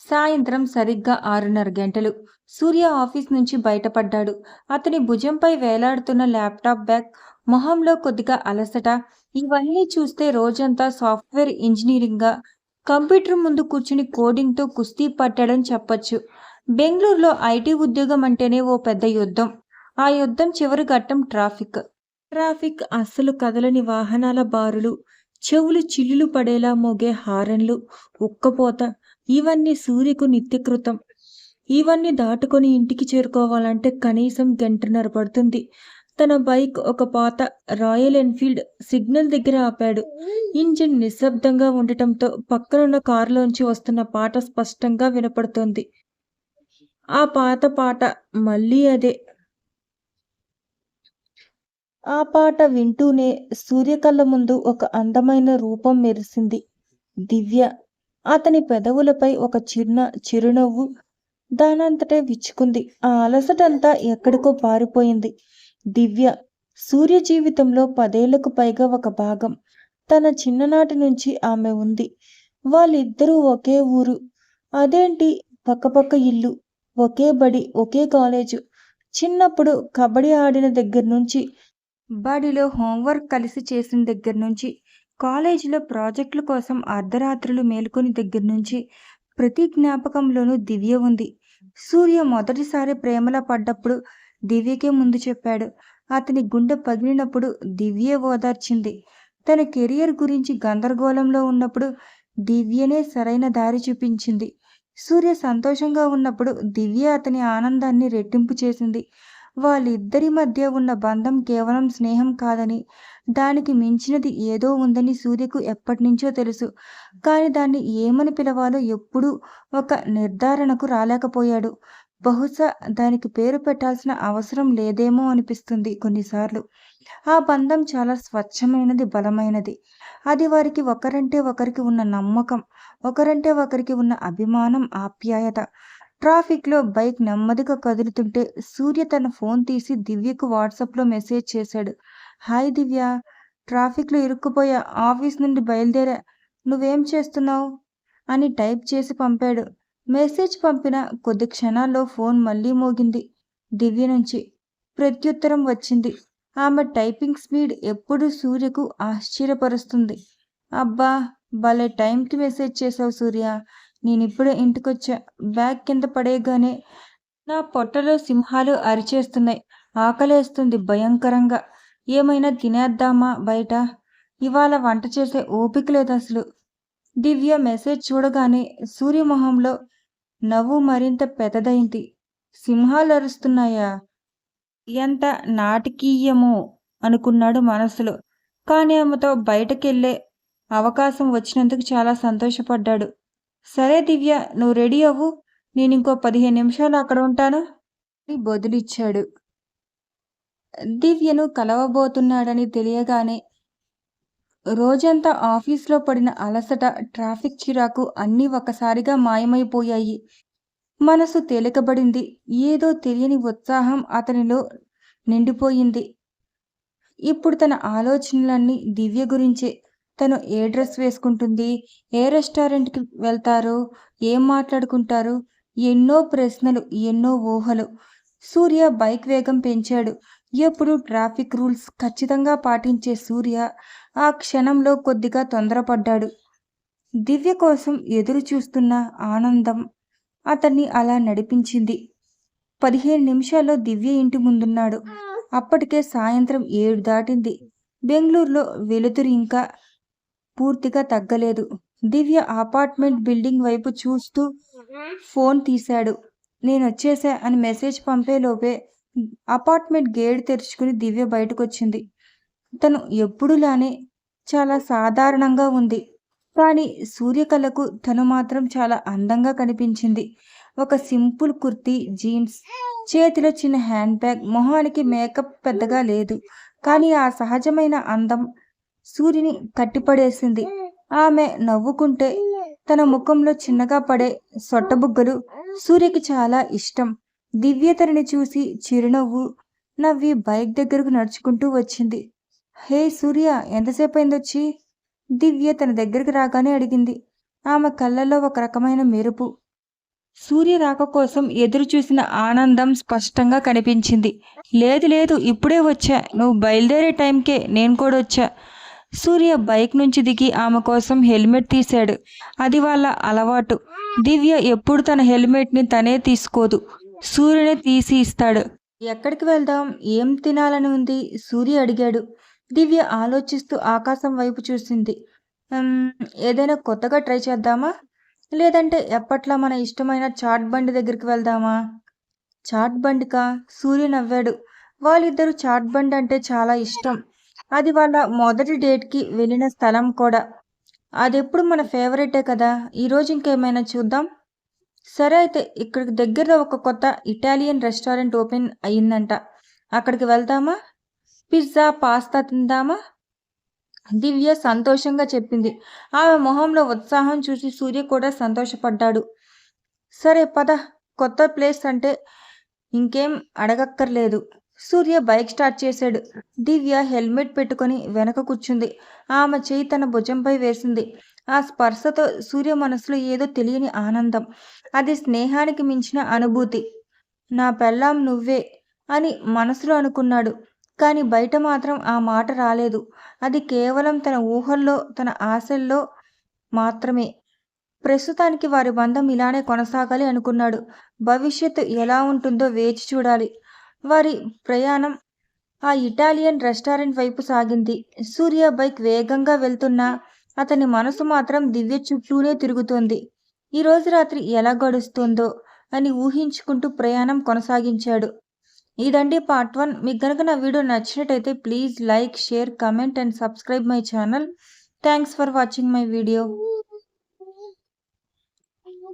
సాయంత్రం సరిగ్గా ఆరున్నర గంటలు. సూర్య ఆఫీస్ నుంచి బయటపడ్డాడు. అతని భుజంపై వేలాడుతున్న ల్యాప్టాప్ బ్యాగ్ మొహంలో కొద్దిగా అలసట. ఇవన్నీ చూస్తే రోజంతా సాఫ్ట్వేర్ ఇంజనీరింగ్గా కంప్యూటర్ ముందు కూర్చుని కోడింగ్తో కుస్తీ పట్టాడని చెప్పొచ్చు. బెంగళూరులో ఐటీ ఉద్యోగం అంటేనే ఓ పెద్ద యుద్ధం. ఆ యుద్ధం చివరి ఘట్టం ట్రాఫిక్. ట్రాఫిక్ అస్సలు కదలని వాహనాల బారులు. చెవులు చిల్లులు పడేలా మోగే హారన్లు ఉక్కపోత ఇవన్నీ సూర్యకు నిత్యకృతం. ఇవన్నీ దాటుకొని ఇంటికి చేరుకోవాలంటే కనీసం గంటన్నర పడుతుంది. తన బైక్ ఒక పాత రాయల్ ఎన్ఫీల్డ్ సిగ్నల్ దగ్గర ఆపాడు. ఇంజిన్ నిశ్శబ్దంగా ఉండటంతో పక్కనున్న కారులోంచి వస్తున్న పాట స్పష్టంగా వినపడుతోంది. ఆ పాత పాట మళ్ళీ అదే. ఆ పాట వింటూనే సూర్యకళ్ళ ముందు ఒక అందమైన రూపం మెరిసింది. దివ్య అతని పెదవులపై ఒక చిన్న చిరునవ్వు దానంతటే విచ్చుకుంది. ఆ అలసటంతా ఎక్కడికో పారిపోయింది. దివ్య సూర్య జీవితంలో పదేళ్ళకు పైగా ఒక భాగం. తన చిన్ననాటి నుంచి ఆమె ఉంది. వాళ్ళిద్దరూ ఒకే ఊరు. అదేంటి? పక్కపక్క ఇల్లు. ఒకే బడి ఒకే కాలేజు. చిన్నప్పుడు కబడ్డీ ఆడిన దగ్గర నుంచి బడిలో హోంవర్క్ కలిసి చేసిన దగ్గర నుంచి కాలేజీలో ప్రాజెక్టుల కోసం అర్ధరాత్రులు మేలుకొని దగ్గర నుంచి ప్రతి జ్ఞాపకంలోనూ దివ్య ఉంది. సూర్య మొదటిసారి ప్రేమలో పడ్డప్పుడు దివ్యకే ముందు చెప్పాడు. అతని గుండె పగిలినప్పుడు దివ్యే ఓదార్చింది. తన కెరియర్ గురించి గందరగోళంలో ఉన్నప్పుడు దివ్యనే సరైన దారి చూపించింది. సూర్య సంతోషంగా ఉన్నప్పుడు దివ్య అతని ఆనందాన్ని రెట్టింపు చేసింది. వాళ్ళిద్దరి మధ్య ఉన్న బంధం కేవలం స్నేహం కాదని దానికి మించినది ఏదో ఉందని సూర్యకు ఎప్పటినుంచో తెలుసు. కానీ దాన్ని ఏమని పిలవాలో ఎప్పుడూ ఒక నిర్ధారణకు రాలేకపోయాడు. బహుశా దానికి పేరు పెట్టాల్సిన అవసరం లేదేమో అనిపిస్తుంది కొన్నిసార్లు. ఆ బంధం చాలా స్వచ్ఛమైనది బలమైనది. అది వారికి ఒకరంటే ఒకరికి ఉన్న నమ్మకం ఒకరంటే ఒకరికి ఉన్న అభిమానం ఆప్యాయత. ట్రాఫిక్లో బైక్ నెమ్మదిగా కదులుతుంటే సూర్య తన ఫోన్ తీసి దివ్యకు వాట్సాప్లో మెసేజ్ చేశాడు. హాయ్ దివ్య ట్రాఫిక్లో ఇరుక్కుపోయా ఆఫీస్ నుండి బయలుదేరా. నువ్వేం చేస్తున్నావు? అని టైప్ చేసి పంపాడు. మెసేజ్ పంపిన కొద్ది క్షణాల్లో ఫోన్ మళ్ళీ మోగింది. దివ్య నుంచి ప్రత్యుత్తరం వచ్చింది. ఆమె టైపింగ్ స్పీడ్ ఎప్పుడు సూర్యకు ఆశ్చర్యపరుస్తుంది. అబ్బా భలే టైంకి మెసేజ్ చేసావు సూర్య. నేను ఇప్పుడే ఇంటికొచ్చా. బ్యాగ్ కింద పడేయగానే నా పొట్టలో సింహాలు అరిచేస్తున్నాయి. ఆకలేస్తుంది భయంకరంగా. ఏమైనా తినేద్దామా బయట? ఇవాళ వంట చేసే ఓపిక లేదు అసలు. దివ్య మెసేజ్ చూడగానే సూర్యమొహంలో నవ్వు మరింత పెద్దదైంది. సింహాలు అరుస్తున్నాయా? ఎంత నాటకీయమో అనుకున్నాడు మనసులో. కానీ ఆమెతో బయటకెళ్ళే అవకాశం వచ్చినందుకు చాలా సంతోషపడ్డాడు. సరే దివ్య నువ్వు రెడీ అవ్వు. నేను ఇంకో పదిహేను నిమిషాలు అక్కడ ఉంటాను. అని బదులిచ్చాడు దివ్యను కలవబోతున్నాడని తెలియగానే రోజంతా ఆఫీస్లో పడిన అలసట ట్రాఫిక్ చిరాకు అన్నీ ఒకసారిగా మాయమైపోయాయి. మనసు తేలికబడింది. ఏదో తెలియని ఉత్సాహం అతనిలో నిండిపోయింది. ఇప్పుడు తన ఆలోచనలన్నీ దివ్య గురించే. తను ఏ డ్రెస్ వేసుకుంటుంది? ఏ రెస్టారెంట్కి వెళ్తారు? ఏం మాట్లాడుకుంటారు? ఎన్నో ప్రశ్నలు ఎన్నో ఊహలు. సూర్య బైక్ వేగం పెంచాడు. ఎప్పుడు ట్రాఫిక్ రూల్స్ ఖచ్చితంగా పాటించే సూర్య ఆ క్షణంలో కొద్దిగా తొందరపడ్డాడు. దివ్య కోసం ఎదురు చూస్తున్న ఆనందం అతన్ని అలా నడిపించింది. పదిహేను నిమిషాల్లో దివ్య ఇంటి ముందున్నాడు. అప్పటికే సాయంత్రం ఏడు దాటింది. బెంగళూరులో వెలుతురు ఇంకా పూర్తిగా తగ్గలేదు. దివ్య అపార్ట్మెంట్ బిల్డింగ్ వైపు చూస్తూ ఫోన్ తీశాడు. నేను వచ్చేసా అని మెసేజ్ పంపేలోపే అపార్ట్మెంట్ గేట్ తెరుచుకుని దివ్య బయటకొచ్చింది. తను ఎప్పుడులానే చాలా సాధారణంగా ఉంది. కానీ సూర్యకళకు తను మాత్రం చాలా అందంగా కనిపించింది. ఒక సింపుల్ కుర్తీ జీన్స్ చేతిలో చిన్న హ్యాండ్ బ్యాగ్ మొహానికి మేకప్ పెద్దగా లేదు. కానీ ఆ సహజమైన అందం సూర్యుని కట్టిపడేసింది. ఆమె నవ్వుకుంటే తన ముఖంలో చిన్నగా పడే సొట్టబుగ్గలు సూర్యకి చాలా ఇష్టం. దివ్యతరిని చూసి చిరునవ్వు నవ్వి బైక్ దగ్గరకు నడుచుకుంటూ వచ్చింది. హే సూర్య ఎంతసేపు అయిందొచ్చి దివ్య తన దగ్గరికి రాగానే అడిగింది. ఆమె కళ్ళల్లో ఒక రకమైన మెరుపు. సూర్య రాక కోసం ఎదురు చూసిన ఆనందం స్పష్టంగా కనిపించింది. లేదు లేదు ఇప్పుడే వచ్చా. నువ్వు బయలుదేరే టైంకే నేను కూడా వచ్చా. సూర్య బైక్ నుంచి దిగి ఆమె కోసం హెల్మెట్ తీశాడు. అది వాళ్ళ అలవాటు. దివ్య ఎప్పుడు తన హెల్మెట్ని తనే తీసుకోదు. సూర్యనే తీసి ఇస్తాడు. ఎక్కడికి వెళ్దాం? ఏం తినాలని ఉంది? సూర్య అడిగాడు. దివ్య ఆలోచిస్తూ ఆకాశం వైపు చూసింది. ఏదైనా కొత్తగా ట్రై చేద్దామా? లేదంటే ఎప్పట్లా మన ఇష్టమైన చాట్ బండి దగ్గరికి వెళ్దామా? చాట్ బండికా? సూర్య నవ్వాడు. వాళ్ళిద్దరూ చాట్ బండి అంటే చాలా ఇష్టం. అది వాళ్ళ మొదటి డేట్కి వెళ్ళిన స్థలం కూడా. అది ఎప్పుడు మన ఫేవరెటే కదా. ఈరోజు ఇంకేమైనా చూద్దాం. సరే అయితే ఇక్కడికి దగ్గరలో ఒక కొత్త ఇటాలియన్ రెస్టారెంట్ ఓపెన్ అయ్యిందంట. అక్కడికి వెళ్దామా? పిజ్జా పాస్తా తిందామా? దివ్య సంతోషంగా చెప్పింది. ఆమె మొహంలో ఉత్సాహం చూసి సూర్య కూడా సంతోషపడ్డాడు. సరే పద. కొత్త ప్లేస్ అంటే ఇంకేం అడగక్కర్లేదు. సూర్య బైక్ స్టార్ట్ చేశాడు. దివ్య హెల్మెట్ పెట్టుకొని వెనక కూర్చుంది. ఆమె చేయి తన భుజంపై వేసింది. ఆ స్పర్శతో సూర్య మనసులో ఏదో తెలియని ఆనందం. అది స్నేహానికి మించిన అనుభూతి. నా పెళ్ళాం నువ్వే అని మనసులో అనుకున్నాడు. కానీ బయట మాత్రం ఆ మాట రాలేదు. అది కేవలం తన ఊహల్లో తన ఆశల్లో మాత్రమే. ప్రస్తుతానికి వారి బంధం ఇలానే కొనసాగాలి అనుకున్నాడు. భవిష్యత్తు ఎలా ఉంటుందో వేచి చూడాలి. వారి ప్రయాణం ఆ ఇటాలియన్ రెస్టారెంట్ వైపు సాగింది. సూర్య బైక్ వేగంగా వెళ్తున్నా అతని మనసు మాత్రం దివ్య చుట్టూనే తిరుగుతోంది. ఈ రోజు రాత్రి ఎలా గడుస్తుందో అని ఊహించుకుంటూ ప్రయాణం కొనసాగించాడు. ఇదండి పార్ట్ వన్. మీకు కనుక నా వీడియో నచ్చినట్టయితే please like share comment and subscribe my channel. Thanks for watching my video.